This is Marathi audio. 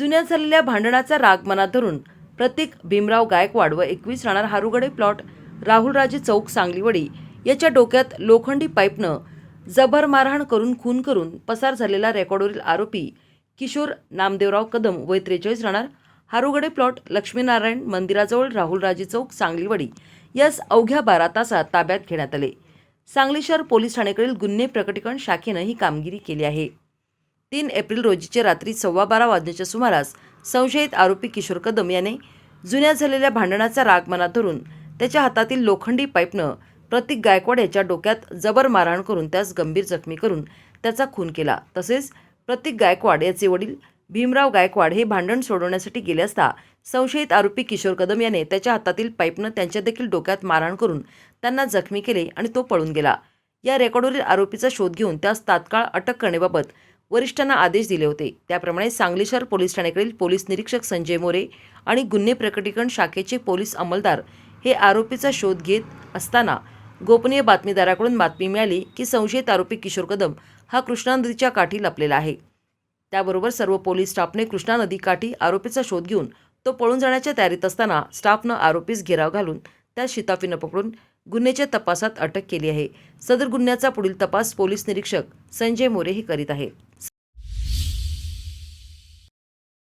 जुन्या झालेल्या भांडणाचा राग मनात धरून प्रतीक भीमराव गायकवाड व एकवीस राहणार हारुगडे प्लॉट राहुलराजे चौक सांगलीवडी याच्या डोक्यात लोखंडी पाईपनं जबर मारहाण करून खून करून पसार झालेला रेकॉर्डवरील आरोपी किशोर नामदेवराव कदम वय त्रेचाळीस राहणार. हारुगडे प्लॉट लक्ष्मीनारायण मंदिराजवळ राहुलराजे चौक सांगलीवडी यास अवघ्या बारा तासात ताब्यात घेण्यात आले. सांगली शहर पोलीस ठाण्याकडील गुन्हे प्रकटीकरण शाखेनं ही कामगिरी केली आहे. तीन एप्रिल रोजीचे रात्री सव्वा बारा वाजण्याच्या सुमारास संशयित आरोपी किशोर कदम याने जुन्या झालेल्या भांडणाचा राग मनात धरून त्याच्या हातातील लोखंडी पाईपनं प्रतीक गायकवाड याच्या डोक्यात जबर मारहाण करून त्यास गंभीर जखमी करून त्याचा खून केला. तसेच प्रतीक गायकवाड याचे वडील भीमराव गायकवाड हे भांडण सोडवण्यासाठी गेले असता संशयित आरोपी किशोर कदम याने त्याच्या हातातील पाईपनं त्यांच्या देखील डोक्यात मारहाण करून त्यांना जखमी केले आणि तो पळून गेला. या रेकॉर्डवरील आरोपीचा शोध घेऊन त्यास तात्काळ अटक करण्याबाबत वरिष्ठांना आदेश दिले होते. त्याप्रमाणे सांगली शहर पोलीस ठाण्याकडील पोलीस निरीक्षक संजय मोरे आणि गुन्हे प्रकटीकरण शाखेचे पोलीस अंमलदार हे आरोपीचा शोध घेत असताना गोपनीय बातमीदाराकडून बातमी मिळाली की संशयित आरोपी किशोर कदम हा कृष्णा नदीच्या काठी लपलेला आहे. त्याबरोबर सर्व पोलीस स्टाफने कृष्णा नदी काठी आरोपीचा शोध घेऊन तो पळून जाण्याच्या तयारीत असताना स्टाफनं आरोपीस घेराव घालून त्या शिताफीनं पकडून गुन्ह्याच्या तपासात अटक केली आहे. सदर गुन्ह्याचा पुढील तपास पोलीस निरीक्षक संजय मोरे हे करीत आहे